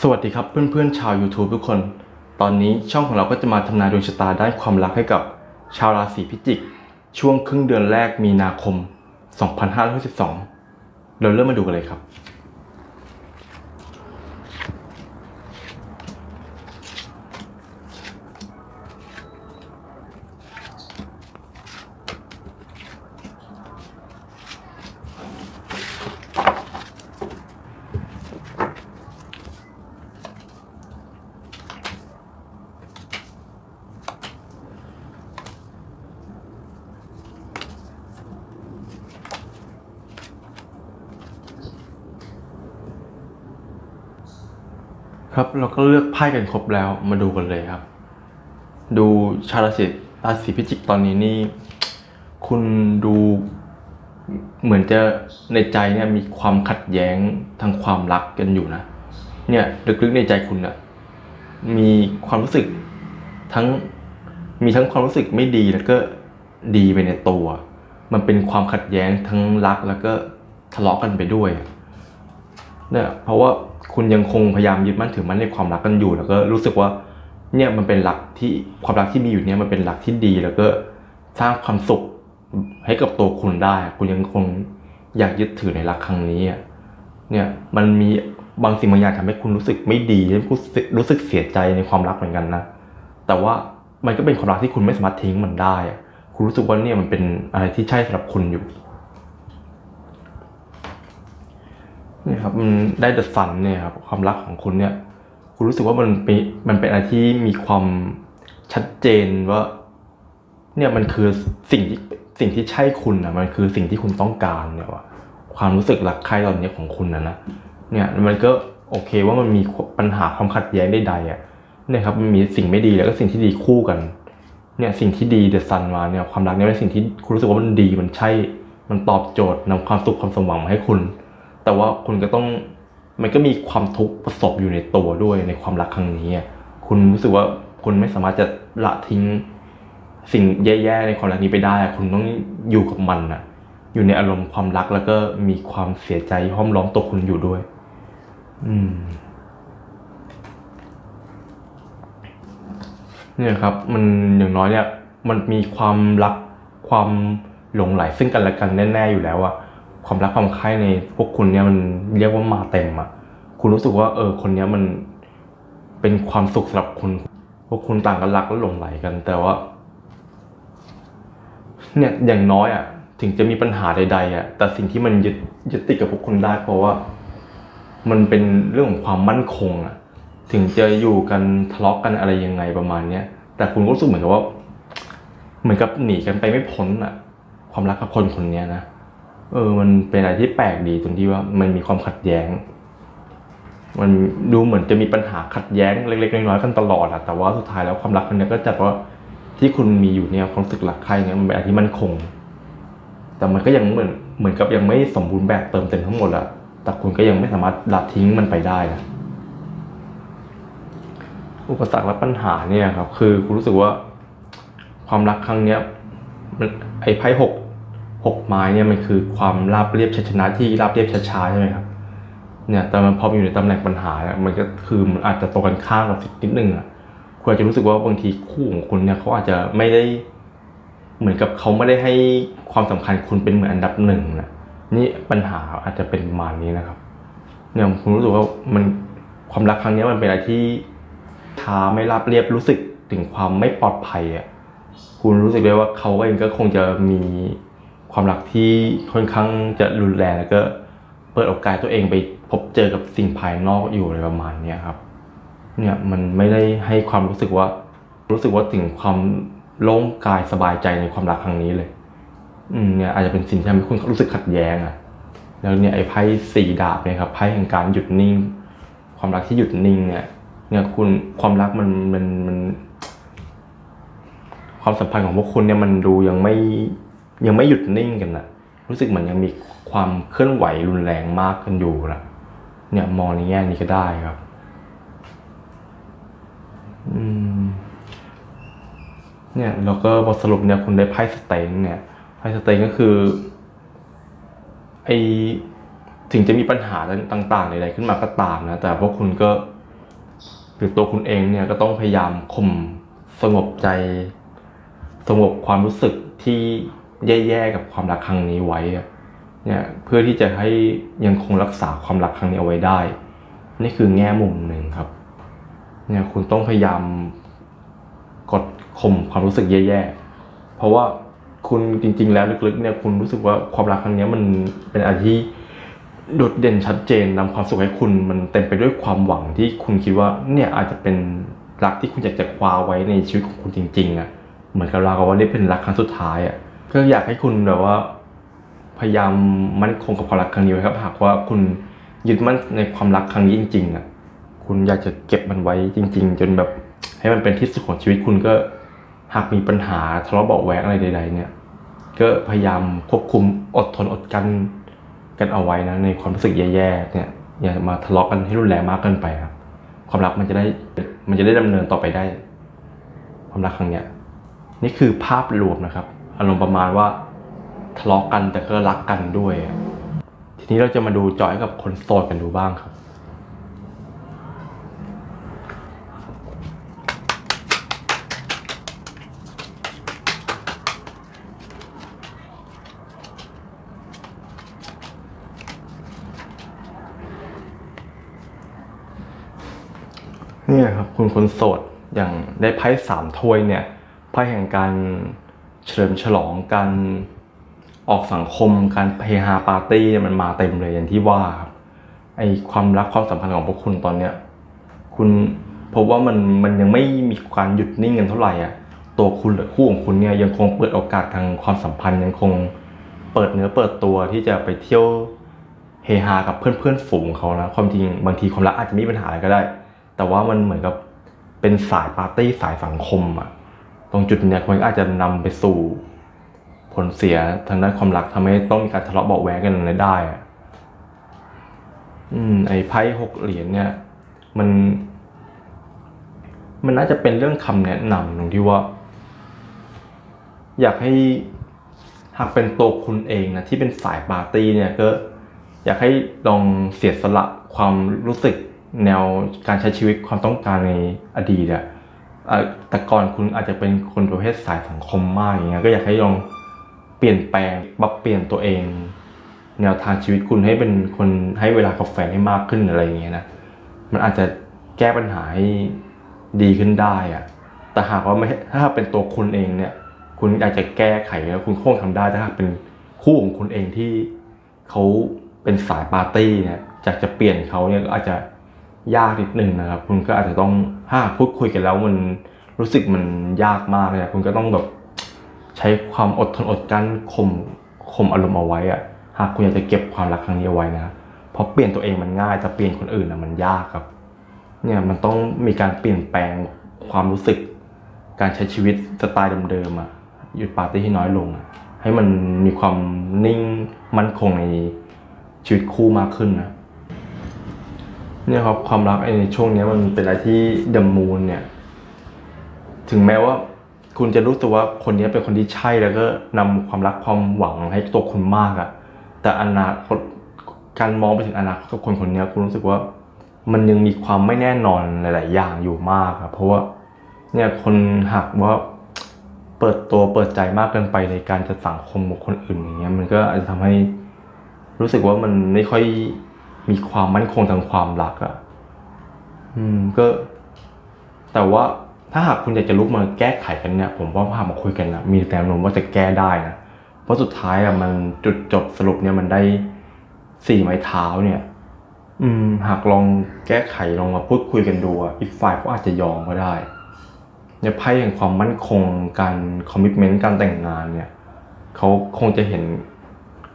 สวัสดีครับเพื่อนๆชาว YouTube ทุกคน ตอนนี้ช่องของเราก็จะมาทำนายดวงชะตาด้านความรักให้กับชาวราศีพิจิก ช่วงครึ่งเดือนแรกมีนาคม 2562 เราเริ่มมาดูกันเลยครับ ครับเราก็เลือกไพ่กันครบแล้วมาดูกันเลยครับ ดูชาราศีราศีพิจิกตอนนี้นี่ คุณดูเหมือนจะในใจเนี่ยมีความขัดแย้งทางความรักกันอยู่นะ เนี่ยลึกๆในใจคุณอะมีความรู้สึกทั้งมีทั้งความรู้สึกไม่ดีแล้วก็ดีไปในตัว มันเป็นความขัดแย้งทั้งรักแล้วก็ทะเลาะกันไปด้วยเนี่ยเพราะว่า คุณยังคงพยายามยึดมั่นถือมั่นในความรักกันอยู่ แล้วก็รู้สึกว่าเนี่ยมันเป็นหลักที่ความรักที่มีอยู่เนี่ยมันเป็นหลักที่ดี แล้วก็สร้างความสุขให้กับตัวคุณได้ คุณยังคงอยากยึดถือในรักครั้งนี้เนี่ยมันมีบางสิ่งบางอย่างทำให้คุณรู้สึกไม่ดีรู้สึกรู้สึกเสียใจในความรักเหมือนกันนะ แต่ว่ามันก็เป็นความรักที่คุณไม่สามารถทิ้งมันได้ คุณรู้สึกว่าเนี่ยมันเป็นอะไรที่ใช่สำหรับคุณอยู่ เนี่ยครับมันได้เดอะซันเนี่ยครับความรักของคุณเนี่ย คุณรู้สึกว่ามันเป็นมันเป็นอะไรที่มีความชัดเจนว่า เนี่ยมันคือสิ่งที่สิ่งที่ใช่คุณนะมันคือสิ่งที่คุณต้องการเนี่ยว่าความรู้สึกรักใครตอนนี้ของคุณนะนะเนี่ยมันก็โอเคว่ามันมีปัญหาความขัดแย้งใดๆอะเนี่ยครับมันมีสิ่งไม่ดีแล้วก็สิ่งที่ดีคู่กัน เนี่ยสิ่งที่ดีเดอะซันมาเนี่ยความรักเนี่ยเป็นสิ่งที่คุณรู้สึกว่ามันดีมันใช่ มันตอบโจทย์นำความสุขความสมหวังมาให้คุณ แต่ว่าคุณก็ต้องมันก็มีความทุกข์ประสบอยู่ในตัวด้วยในความรักครั้งนี้คุณรู้สึกว่าคุณไม่สามารถจะละทิ้งสิ่งแย่ๆในความรักนี้ไปได้ คุณต้องอยู่กับมันอะอยู่ในอารมณ์ความรักแล้วก็มีความเสียใจห้อมล้อมตัวคุณอยู่ด้วย อืมเนี่ยครับ มันอย่างน้อยเนี่ย มันมีความรักความหลงไหลซึ่งกันและกันแน่ๆอยู่แล้วอะ ความรักความใคร่ในพวกคุณเนี่ยมันเรียกว่ามาเต็มอะคุณรู้สึกว่า เออ คนเนี้ยมันเป็นความสุขสำหรับคุณ พวกคุณต่างกันรักและหลงไหลกัน แต่ว่า เนี่ยอย่างน้อยอะถึงจะมีปัญหาใด ๆอะแต่สิ่งที่มันยึดยึดติดกับพวกคุณได้ เพราะว่า มันเป็นเรื่องของความมั่นคงอะถึงจะอยู่กันทะเลาะกันอะไรยังไงประมาณเนี้ยแต่คุณก็รู้สึกเหมือนกับว่า เหมือนกับหนีกันไปไม่พ้นอะความรักกับคนคนนี้นะ เออ มันเป็นอะไรที่แปลกดีตรงที่ว่ามันมีความขัดแย้ง มันดูเหมือนจะมีปัญหาขัดแย้งเล็กๆน้อยๆกันตลอดอะแต่ว่าสุดท้ายแล้วความรักคนเนี้ยก็จัดว่าที่คุณมีอยู่เนี่ยความสึกรักใครเนี่ยมันเป็นอะไรที่มั่นคง แต่มันก็ยังเหมือนเหมือนกับยังไม่สมบูรณ์แบบเติมเต็มทั้งหมดอะแต่คุณก็ยังไม่สามารถละทิ้งมันไปได้นะอุปสรรคและปัญหาเนี่ยครับ คือคุณรู้สึกว่า ความรักครั้งเนี้ยมันไอ้ไพ่หก หกไม้เนี่ยมันคือความราบเรียบชัยชนะที่ราบเรียบช้าๆใช่ไหมครับเนี่ยแต่มันพอมอยู่ในตำแหน่งปัญหาเนี่ยมันก็คือมันอาจจะตรงกันข้ามกับสิ่งนิดนึงอะคุณอาจจะรู้สึกว่าบางทีคู่ของคุณเนี่ยเขาอาจจะไม่ได้เหมือนกับเขาไม่ได้ให้ความสำคัญคุณเป็นเหมือนอันดับหนึ่งนะนี่ปัญหาอาจจะเป็นประมาณนี้นะครับเนี่ยผมรู้สึกว่ามันความรักครั้งนี้มันเป็นอะไรที่ช้าไม่ราบเรียบรู้สึกถึงความไม่ปลอดภัยอะคุณรู้สึกได้ว่าเขาเองก็คงจะมี ความรักที่ค่อนข้างจะรุนแรงแล้วก็เปิดโอกาสตัวเองไปพบเจอกับสิ่งภายนอกอยู่อะไรประมาณนี้ครับเนี่ยมันไม่ได้ให้ความรู้สึกว่า รู้สึกว่าถึงความโล่งกายสบายใจในความรักครั้งนี้เลย อืมเนี่ยอาจจะเป็นสิ่งที่ทำให้คุณรู้สึกขัดแย้งอะ แล้วเนี่ยไอ้ไพ่สี่ดาบเนี่ยครับไพ่แห่งการหยุดนิ่ง ความรักที่หยุดนิ่งเนี่ยเนี่ยคุณความรักมันมันมัน ความสัมพันธ์ของพวกคุณเนี่ยมันดูยังไม่ ยังไม่หยุดนิ่งกันนะรู้สึกเหมือนยังมีความเคลื่อนไหวรุนแรงมากกันอยู่นะเนี่ยมองในแง่นี้ก็ได้ครับเนี่ยแล้วก็บทสรุปเนี่ยคุณได้ไพ่สเตนเนี่ยไพ่สเตนก็คือไอถึงจะมีปัญหาต่างๆใดๆขึ้นมาก็ตามนะ แต่พวกคุณก็หรือตัวคุณเองเนี่ยก็ต้องพยายามข่มสงบใจ สงบความรู้สึกที่ แย่ๆกับความรักครั้งนี้ไว้เนี่ยเพื่อที่จะให้ยังคงรักษาความรักครั้งนี้เอาไว้ได้ นี่คือแง่มุมหนึ่งครับเนี่ยคุณต้องพยายามกดข่มความรู้สึกแย่ๆ เพราะว่าคุณจริง ๆ แล้วลึกๆเนี่ยคุณรู้สึกว่าความรักครั้งนี้มันเป็นอะไรที่โดดเด่นชัดเจนนำความสุขให้คุณมันเต็มไปด้วยความหวังที่คุณคิดว่าเนี่ยอาจจะเป็นรักที่คุณอยากจะคว้าไว้ในชีวิตของคุณจริงๆอะเหมือนกับเรากับว่านี่เป็นรักครั้งสุดท้ายอะ ก็อยากให้คุณแบบว่า พยายามมั่นคงกับความรักครั้งนี้ไว้ครับ หากว่าคุณยึดมั่นในความรักครั้งนี้จริงๆอะคุณอยากจะเก็บมันไว้จริง ๆ จนแบบให้มันเป็นที่สุดของชีวิตคุณก็หากมีปัญหาทะเลาะเบาะแวงอะไรใด ๆ เนี่ย ก็พยายามควบคุมอดทนอดกันกันเอาไว้นะในความรู้สึกแย่ๆเนี่ยอย่ามาทะเลาะกันให้รุนแรงมากเกินไปครับ ความรักมันจะได้มันจะได้ดำเนินต่อไปได้ ความรักครั้งเนี้ยนี่คือภาพรวมนะครับ อารมณ์ประมาณว่าทะเลาะกันแต่ก็รักกันด้วย ทีนี้เราจะมาดูจอยกับคนโสดกันดูบ้างครับ เนี่ยครับ คุณคนโสดอย่างได้ไพ่สามถ้วยเนี่ยไพ่แห่งการ เฉลิมฉลองการออกสังคมการเฮฮาปาร์ตี้มันมาเต็มเลยอย่างที่ว่าไอความรักความสัมพันธ์ของพวกคุณตอนเนี้ยคุณพบว่ามันมันยังไม่มีการหยุดนิ่งกันเท่าไหร่อะตัวคุณหรือคู่ของคุณเนี่ยยังคงเปิดโอกาสทางความสัมพันธ์ยังคงเปิดเนื้อเปิดตัวที่จะไปเที่ยวเฮฮากับเพื่อนเพื่อนฝูงเขานะความจริงบางทีความรักอาจจะไม่มีปัญหาอะไรก็ได้ แต่ว่ามันเหมือนกับเป็นสายปาร์ตี้สายสังคมอะ รงจุดเนี้ยมันก็อาจจะนำไปสู่ผลเสียทางด้านความรักทำให้ต้องมีการทะเลาะเบาะแว้งกันได้อืม ไอ้ไพ่หกเหรียญเนี่ย มัน มันน่าจะเป็นเรื่องคำแนะนำตรงที่ว่า อยากให้หากเป็นตัวคุณเองนะที่เป็นสายปาร์ตี้เนี่ยก็อยากให้ลองเสียสละความรู้สึกแนวการใช้ชีวิตความต้องการในอดีตอะเอ่อ แต่ก่อนคุณอาจจะเป็นคนประเภทสายสังคมมากอย่างเงี้ยก็อยากให้ลองเปลี่ยนแปลงปรับเปลี่ยนตัวเอง แนวทางชีวิตคุณให้เป็นคนให้เวลากับแฟนให้มากขึ้นอะไรอย่างเงี้ยนะมันอาจจะแก้ปัญหาให้ดีขึ้นได้อะแต่หากว่าไม่ถ้าเป็นตัวคุณเองเนี่ย คุณอากจะแก้ไขแล้วคุณคงทำได้ถ้าหากเป็นคู่ของคุณเองที่เขาเป็นสายปาร์ตี้เนี่ยจากจะเปลี่ยนเขาเนี่ยก็อาจจะ ยากนิดนึงนะครับ คุณก็อาจจะต้องถ้าพูดคุยกันแล้วมันรู้สึกมันยากมากเลยอะคุณก็ต้องแบบใช้ความอดทนอดกั้นข่มข่มอารมณ์เอาไว้อะหากคุณอยากจะเก็บความรักครั้งนี้เอาไว้นะเพราะเปลี่ยนตัวเองมันง่ายแต่เปลี่ยนคนอื่นอะมันยากครับ เนี่ยมันต้องมีการเปลี่ยนแปลงความรู้สึก การใช้ชีวิตสไตล์เดิมๆอะหยุดปาร์ตี้ให้น้อยลงอะให้มันมีความนิ่งมั่นคงในชีวิตคู่มากขึ้นนะ เนี่ยครับความรักในช่วงเนี้ยมันเป็นอะไรที่เดมูนเนี่ย ถึงแม้ว่า คุณจะรู้สึกว่าคนนี้เป็นคนที่ใช่แล้วก็นำความรักความหวังให้ตัวคุณมากอะแต่อนาคตการมองไปถึงอนาคตกับคนคนนี้คุณรู้สึกว่ามันยังมีความไม่แน่นอนหลาย ๆ อย่างอยู่มากอะเพราะว่าเนี่ยคนหักว่าเปิดตัวเปิดใจมากเกินไปในการจะสังคมกับคนอื่นอย่างเงี้ยมันก็อาจจะทำให้รู้สึกว่ามันไม่ค่อย มีความมั่นคงทางความรักอะอืมก็ แต่ว่าถ้าหากคุณอยากจะลุกมาแก้ไขกันเนี่ย ผมว่าพามาคุยกันนะมีแนวโน้มว่าจะแก้ได้นะเพราะสุดท้ายอะมันจุดจบสรุปเนี่ยมันได้สี่ไม้เท้าเนี่ย อืม หากลองแก้ไขลองมาพูดคุยกันดูอะอีกฝ่ายก็อาจจะยอมก็ได้เนี่ยไพ่แห่งความมั่นคงการคอมมิชเมนต์การแต่งงานเนี่ยเขาคงจะเห็น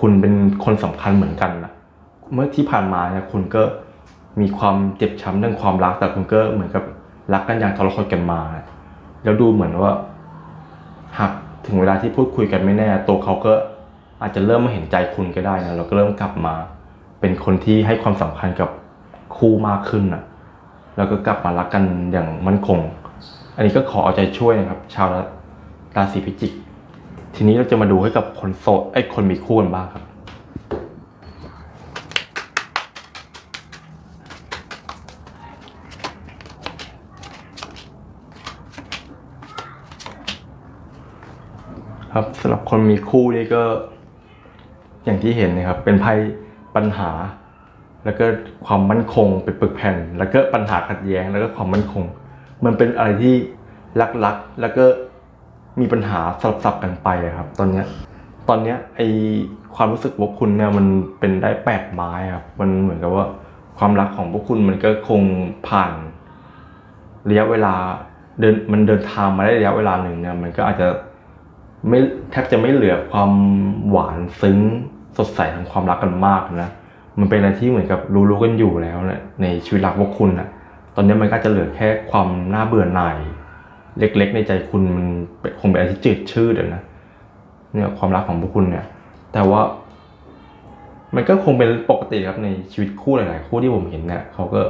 คุณเป็นคนสำคัญเหมือนกันนะ เมื่อที่ผ่านมาเนี่ยคุณก็มีความเจ็บช้ำเรื่องความรักแต่คุณก็เหมือนกับรักกันอย่างทรหดกันมา แล้วดูเหมือนว่าหากถึงเวลาที่พูดคุยกันไม่แน่ ตัวเขาก็อาจจะเริ่มมาเห็นใจคุณก็ได้นะเราก็เริ่มกลับมา เป็นคนที่ให้ความสำคัญกับคู่มากขึ้นนะแล้วก็กลับมารักกันอย่างมั่นคง อันนี้ก็ขอเอาใจช่วยนะครับ ชาวราศีพิจิก ทีนี้เราจะมาดูให้กับคนโสดไอ้คนมีคู่กันบ้างครับ น ครับ สำหรับคนมีคู่นี่ก็ อย่างที่เห็นนะครับ เป็นไพ่ปัญหา แล้วก็ความมั่นคงเป็นปึกแผ่น แล้วก็ปัญหาขัดแย้งแล้วก็ความมั่นคง มันเป็นอะไรที่ลักๆแล้วก็มีปัญหาสลับซับกันไปอะครับ ตอนเนี้ยตอนเนี้ยไอความรู้สึกว่าคุณเนี่ยมันเป็นได้แปดไม้ครับมันเหมือนกับว่าความรักของพวกคุณมันก็คงผ่านระยะเวลาเดินมันเดินทางมาได้ระยะเวลาหนึ่งเนี่ยมันก็อาจจะ ไม่แทบจะไม่เหลือความหวานซึ้งสดใสทางความรักกันมากนะมันเป็นอะไรที่เหมือนกับรู้ๆกันอยู่แล้วนะในชีวิตรักพวกคุณนะตอนนี้มันก็จะเหลือแค่ความน่าเบื่อหน่ายเล็กๆ ในใจคุณมันคงเป็นอะไรที่จืดชืดนะเนี่ยความรักของพวกคุณเนี่ย แต่ว่า มันก็คงเป็นปกติครับในชีวิตคู่หลายๆคู่ที่ผมเห็นเนี่ยเขาก็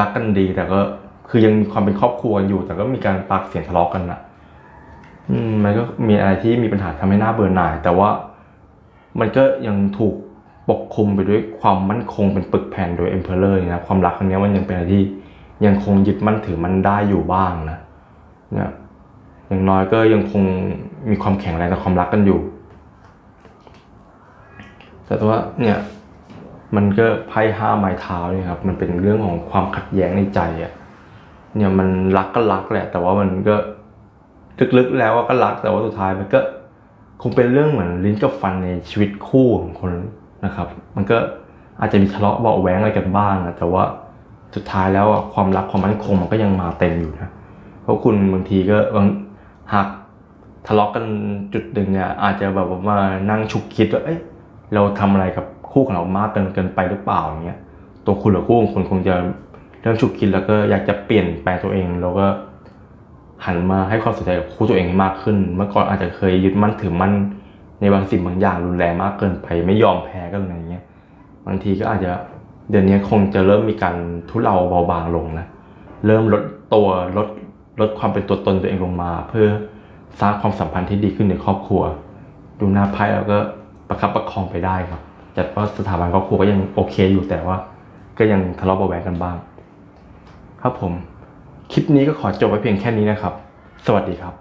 รักกันดีแต่ก็คือยังมีความเป็นครอบครัวกันอยู่ แต่ก็มีการปากเสียงทะเลาะกันนะ มันก็มีอะไรที่มีปัญหาทำให้หน้าเบื่อหน่าย แต่ว่ามันก็ยังถูกปกคลุมไปด้วยความมั่นคงเป็นปึกแผ่นโดย Emperor เนี่ยนะความรักครั้งนี้มันยังเป็นอะไรที่ยังคงยึดมั่นถือมันได้อยู่บ้างนะเนี่ยอย่างน้อยก็ยังคงมีความแข็งแรงในความรักกันอยู่ แต่ว่าเนี่ยมันก็ไพ่ห้าไม้เท้านี่ครับมันเป็นเรื่องของความขัดแย้งในใจอะเนี่ยมันรักก็รักแหละ แต่ว่ามันก็ ลึกๆแล้วก็รักแต่ว่าสุดท้ายมันก็คงเป็นเรื่องเหมือนลิ้นกับฟันในชีวิตคู่ของคนนะครับ มันก็อาจจะมีทะเลาะเบาะแว้งอะไรกันบ้างนะแต่ว่าสุดท้ายแล้วความรักความมั่นคงมันก็ยังมาเต็มอยู่นะเพราะคุณบางทีก็บางหากทะเลาะกันจุดหนึ่งเนี่ยอาจจะแบบว่ามานั่งฉุกคิดว่าเอ๊ะเราทำอะไรกับคู่ของเรามากเกินเกินไปหรือเปล่าอย่างเงี้ยตัวคุณหรือคู่ของคุณคงจะเริ่มฉุกคิดแล้วก็อยากจะเปลี่ยนแปลงตัวเองแล้วก็ หันมาให้ความสนใจกับคู่ตัวเองมากขึ้น เมื่อก่อนอาจจะเคยยึดมั่นถือมั่นในบางสิ่งบางอย่างรุนแรงมากเกินไป ไม่ยอมแพ้กันอะไรเงี้ยบางทีก็อาจจะเดือนนี้คงจะเริ่มมีการทุเลาเบาบางลงนะเริ่มลดตัวลดลดความเป็นตัวตนตัวเองลงมา เพื่อสร้างความสัมพันธ์ที่ดีขึ้นในครอบครัว ดูหน้าไพ่แล้วก็ประคับประคองไปได้ครับจัดว่าสถาบันครอบครัวก็ยังโอเคอยู่แต่ว่า ก็ยังทะเลาะเบาะแวงกันบ้าง ครับผม คลิปนี้ก็ขอจบไว้เพียงแค่นี้นะครับ สวัสดีครับ